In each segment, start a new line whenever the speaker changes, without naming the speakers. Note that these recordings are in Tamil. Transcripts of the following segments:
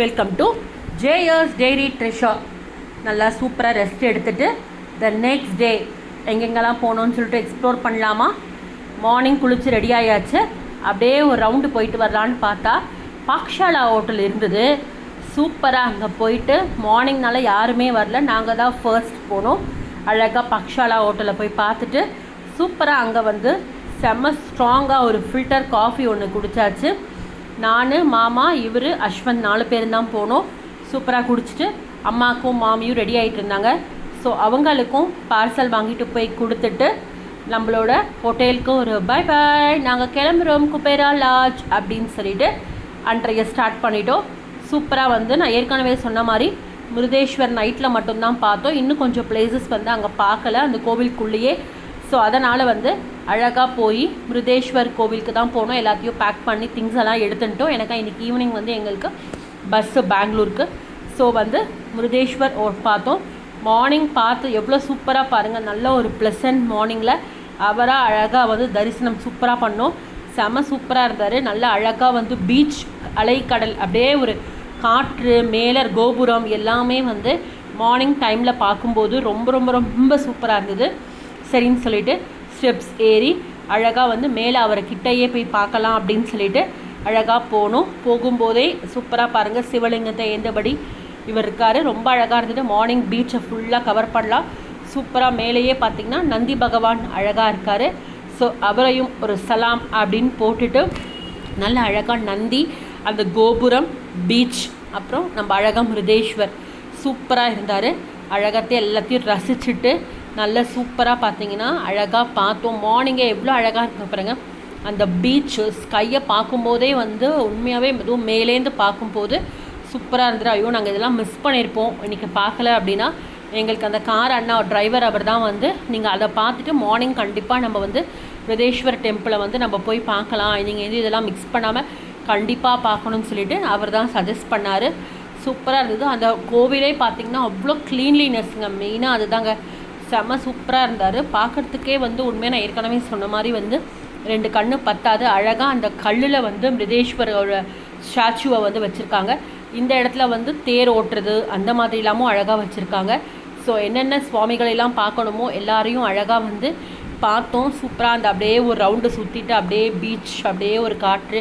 Welcome to Jayers dairy treasure நல்லா சூப்பராக ரெஸ்ட் எடுத்துட்டு த நெக்ஸ்ட் டே எங்கெங்கெல்லாம் போகணும்னு சொல்லிட்டு எக்ஸ்ப்ளோர் பண்ணலாமா? மார்னிங் குளிச்சு ரெடி ஆயாச்சு. அப்படியே ஒரு ரவுண்டு போயிட்டு வரலான்னு பார்த்தா பாக்ஷாலா ஹோட்டல் இருந்தது. சூப்பராக அங்கே போயிட்டு மார்னிங்னால யாருமே வரல. நாங்கள் தான் ஃபர்ஸ்ட் போனோம். அழகாக பக்ஷாலா ஹோட்டலில் போய் பார்த்துட்டு சூப்பராக அங்கே வந்து செம்ம ஸ்ட்ராங்காக ஒரு ஃபில்டர் காஃபி ஒன்று குடித்தாச்சு நான் மாமா இவர் அஸ்வந்த் நாலு பேரும் தான் போனோம். சூப்பராக குடிச்சிட்டு அம்மாக்கும் மாமியும் ரெடி ஆகிட்டு இருந்தாங்க. ஸோ அவங்களுக்கும் பார்சல் வாங்கிட்டு போய் கொடுத்துட்டு நம்மளோட ஹோட்டலுக்கும் ஒரு பை பாய் நாங்கள் கிளம்புறோம் குபேரா லாட்ஜ் அப்படின்னு சொல்லிட்டு அன்றைய ஸ்டார்ட் பண்ணிட்டோம். சூப்பராக வந்து நான் ஏற்கனவே சொன்ன மாதிரி முருதேஸ்வர் நைட்டில் மட்டும்தான் பார்த்தோம். இன்னும் கொஞ்சம் பிளேசஸ் வந்து அங்கே பார்க்கல. அந்த கோவிலுக்குள்ளேயே ஸோ அதனால் வந்து அழகாக போய் மிருதேஸ்வர் கோவிலுக்கு தான் போனோம். எல்லாத்தையும் பேக் பண்ணி திங்ஸ் எல்லாம் எடுத்துட்டோம் எனக்கு இன்றைக்கி ஈவினிங் வந்து எங்களுக்கு பஸ்ஸு பெங்களூருக்கு. ஸோ வந்து மிருதேஸ்வர் பார்த்தோம். மார்னிங் பார்த்து எவ்வளோ சூப்பராக பாருங்கள் நல்ல ஒரு ப்ளசன்ட் மார்னிங்கில் அவராக அழகாக வந்து தரிசனம் சூப்பராக பண்ணோம். செம சூப்பராக இருந்தார். நல்ல அழகாக வந்து பீச் அலைக்கடல் அப்படியே ஒரு காற்று மேலர் கோபுரம் எல்லாமே வந்து மார்னிங் டைமில் பார்க்கும்போது ரொம்ப ரொம்ப ரொம்ப சூப்பராக இருந்தது. சரின்னு சொல்லிட்டு ஸ்டெப்ஸ் ஏறி அழகாக வந்து மேலே அவரை கிட்டையே போய் பார்க்கலாம் அப்படின்னு சொல்லிட்டு அழகாக போனோம். போகும்போதே சூப்பராக பாருங்கள் சிவலிங்கத்தை ஏந்தபடி இவர் இருக்கார். ரொம்ப அழகாக இருந்தது மார்னிங் பீச்சை ஃபுல்லாக கவர் பண்ணலாம். சூப்பராக மேலேயே பார்த்திங்கன்னா நந்தி பகவான் அழகாக இருக்கார். ஸோ அவரையும் ஒரு சலாம் அப்படின்னு போட்டுட்டு நல்ல அழகாக நந்தி அந்த கோபுரம் பீச் அப்புறம் நம்ம அழகாக மிருதேஸ்வர் சூப்பராக இருந்தார். அழகத்தை எல்லாத்தையும் ரசிச்சுட்டு நல்ல சூப்பராக பார்த்தீங்கன்னா அழகாக பார்த்தோம். மார்னிங்கே எவ்வளோ அழகாக இருக்கு பாருங்க. அந்த பீச்சு ஸ்கையை பார்க்கும்போதே வந்து உண்மையாகவே எதுவும் மேலேருந்து பார்க்கும்போது சூப்பராக இருந்துரு ஐயோ நாங்கள் இதெல்லாம் மிஸ் பண்ணியிருப்போம் இன்றைக்கி பார்க்கல அப்படின்னா எங்களுக்கு அந்த கார் அண்ணா டிரைவர் அவர் தான் வந்து நீங்கள் அதை பார்த்துட்டு மார்னிங் கண்டிப்பாக நம்ம வந்து பிரதேஸ்வர் டெம்பிளை வந்து நம்ம போய் பார்க்கலாம். நீங்கள் எது இதெல்லாம் மிக்ஸ் பண்ணாமல் கண்டிப்பாக பார்க்கணும்னு சொல்லிட்டு அவர் தான் சஜஸ்ட் பண்ணார். சூப்பராக இருந்தது. அந்த கோவிலே பார்த்திங்கன்னா அவ்வளோ க்ளீன்லினஸ்ங்க மெயினாக அதுதாங்க. செம சூப்பராக இருந்தார். பார்க்குறதுக்கே வந்து உண்மையாக நான் ஏற்கனவே சொன்ன மாதிரி வந்து ரெண்டு கண்ணு பத்தாது. அழகாக அந்த கல்லில் வந்து மிருதேஸ்வரோட ஸ்டாச்சுவை வந்து வச்சுருக்காங்க. இந்த இடத்துல வந்து தேர் ஓட்டுறது அந்த மாதிரிலாமும் அழகாக வச்சுருக்காங்க. ஸோ என்னென்ன சுவாமிகளெல்லாம் பார்க்கணுமோ எல்லாரையும் அழகாக வந்து பார்த்தோம். சூப்பராக அந்த அப்படியே ஒரு ரவுண்டு சுற்றிட்டு அப்படியே பீச் அப்படியே ஒரு காற்று.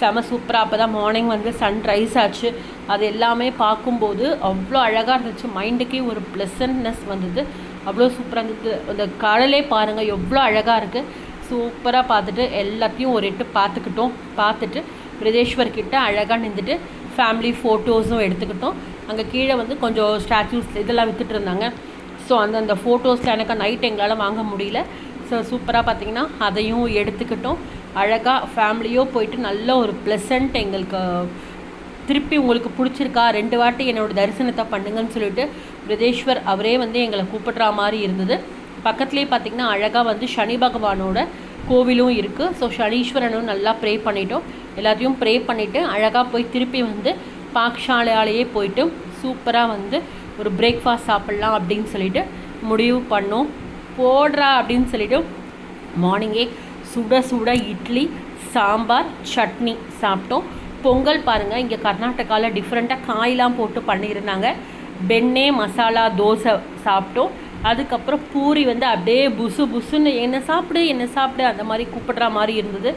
செம சூப்பராக அப்போ தான் மார்னிங் வந்து சன்ரைஸ் ஆச்சு. அது எல்லாமே பார்க்கும்போது அவ்வளோ அழகாக இருந்துச்சு. மைண்டுக்கே ஒரு ப்ளசன்ட்னஸ் வந்தது. அவ்வளோ சூப்பராக இருந்தது. அந்த கடலே பாருங்கள் எவ்வளோ அழகாக இருக்குது சூப்பராக பார்த்துட்டு எல்லாத்தையும் ஒரு எட்டு பார்த்துக்கிட்டோம். பார்த்துட்டு பிரதேஸ்வர் கிட்ட அழகாக நின்றுட்டு ஃபேமிலி ஃபோட்டோஸும் எடுத்துக்கிட்டோம். அங்கே கீழே வந்து கொஞ்சம் ஸ்டாச்சூஸ் இதெல்லாம் விற்றுட்டு இருந்தாங்க. ஸோ அந்த அந்த ஃபோட்டோஸில் எனக்கு நைட் எங்களால் வாங்க முடியல. ஸோ சூப்பராக பார்த்தீங்கன்னா அதையும் எடுத்துக்கிட்டோம். அழகாக ஃபேமிலியோ போயிட்டு நல்ல ஒரு ப்ளசண்ட் எங்களுக்கு திருப்பி உங்களுக்கு பிடிச்சிருக்கா? ரெண்டு வாட்டி என்னோடய தரிசனத்தை பண்ணுங்கன்னு சொல்லிட்டு பிரதேஸ்வர் அவரே வந்து எங்களை கூப்பிடுற மாதிரி இருந்தது. பக்கத்துலேயே பார்த்திங்கன்னா அழகாக வந்து சனி பகவானோட கோவிலும் இருக்குது ஸோ சனீஸ்வரனும் நல்லா ப்ரே பண்ணிட்டோம். எல்லாத்தையும் ப்ரே பண்ணிவிட்டு அழகாக போய் திருப்பி வந்து பாக்ஷாலையாலேயே போயிட்டு சூப்பராக வந்து ஒரு பிரேக்ஃபாஸ்ட் சாப்பிட்லாம் அப்படின்னு சொல்லிட்டு முடிவு பண்ணோம். போடுறா அப்படின்னு சொல்லிட்டு மார்னிங்கே சுட சுட இட்லி சாம்பார் சட்னி சாப்பிட்டோம். பொங்கல் பாருங்கள் இங்கே கர்நாடகாவில் டிஃப்ரெண்ட்டாக காயெலாம் போட்டு பண்ணியிருந்தாங்க. பெண்ணே மசாலா தோசை சாப்பிட்டோம். அதுக்கப்புறம் பூரி வந்து அப்படியே புசு புசுன்னு என்ன சாப்பிடு என்ன சாப்பிடு அந்த மாதிரி கூப்பிடுற மாதிரி இருந்தது.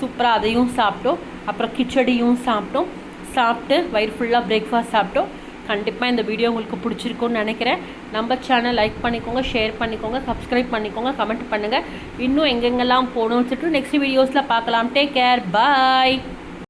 சூப்பராக அதையும் சாப்பிட்டோம். அப்புறம் கிச்சடியும் சாப்பிட்டோம். சாப்பிட்டு வயிறு ஃபுல்லாக பிரேக்ஃபாஸ்ட் சாப்பிட்டோம். கண்டிப்பாக இந்த வீடியோ உங்களுக்கு பிடிச்சிருக்கும்னு நினைக்கிறேன். நம்ம சேனல் லைக் பண்ணிக்கோங்க ஷேர் பண்ணிக்கோங்க சப்ஸ்கிரைப் பண்ணிக்கோங்க கமெண்ட் பண்ணுங்கள் இன்னும் எங்கெங்கெல்லாம் போகணும்னு சொல்லிட்டு நெக்ஸ்ட் வீடியோஸில் பார்க்கலாம். Take care bye